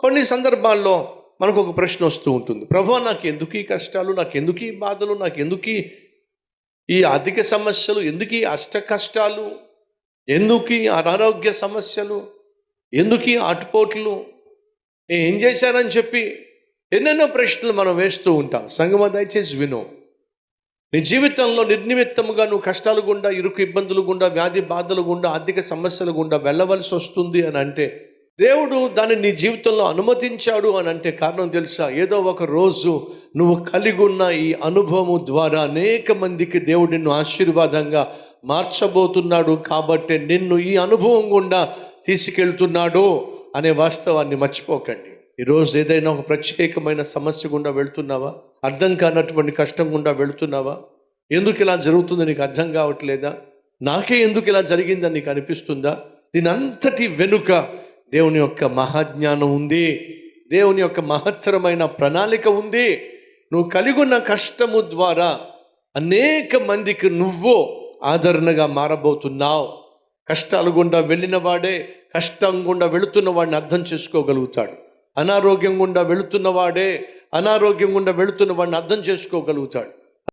కొన్ని సందర్భాల్లో మనకు ఒక ప్రశ్న వస్తూ ఉంటుంది. ప్రభు నాకు ఎందుకు ఈ కష్టాలు? నాకు ఎందుకు ఈ బాధలు? నాకు ఎందుకు ఈ- ఆర్థిక అధిక సమస్యలు? ఎందుకు ఈ అష్ట కష్టాలు? ఎందుకు ఈ అనారోగ్య సమస్యలు? ఎందుకు ఈ ఆటుపోట్లు? ఏం చేశానని చెప్పి ఎన్నెన్నో ప్రశ్నలు మనం వేస్తూ ఉంటాం. సంగమ దయచేసి విను. నీ జీవితంలో నిర్నిమిత్తముగా నువ్వు కష్టాలు గుండా ఇరుకు ఇబ్బందులు గుండా వ్యాధి బాధలు గుండా ఆర్థిక సమస్యలు గుండా వెళ్ళవలసి వస్తుంది అని అంటే దేవుడు దాన్ని నీ జీవితంలో అనుమతించాడు అని అంటే కారణం తెలుసా? ఏదో ఒక రోజు నువ్వు కలిగి ఉన్న ఈ అనుభవము ద్వారా అనేక మందికి దేవుడు నిన్ను ఆశీర్వాదంగా మార్చబోతున్నాడు కాబట్టి నిన్ను ఈ అనుభవం గుండా తీసుకెళ్తున్నాడు అనే వాస్తవాన్ని మర్చిపోకండి. ఈరోజు ఏదైనా ఒక ప్రత్యేకమైన సమస్య గుండా వెళ్తున్నావా? అర్థం కానటువంటి కష్టం గుండా వెళ్తున్నావా? ఎందుకు ఇలా జరుగుతుందో నీకు అర్థం కావట్లేదా? నాకే ఎందుకు ఇలా జరిగిందని నీకు అనిపిస్తుందా? దీని అంతటి వెనుక దేవుని యొక్క మహాజ్ఞానం ఉంది. దేవుని యొక్క మహత్తరమైన ప్రణాళిక ఉంది. నువ్వు కలిగి ఉన్న కష్టము ద్వారా అనేక మందికి నువ్వు ఆదరణగా మారబోతున్నావు. కష్టాలు గుండా వెళ్ళిన వాడే కష్టం గుండా వెళుతున్న వాడిని అర్థం చేసుకోగలుగుతాడు. అనారోగ్యం గుండా వెళుతున్న వాడే అనారోగ్యం గుండా వెళుతున్న వాడిని అర్థం చేసుకోగలుగుతాడు.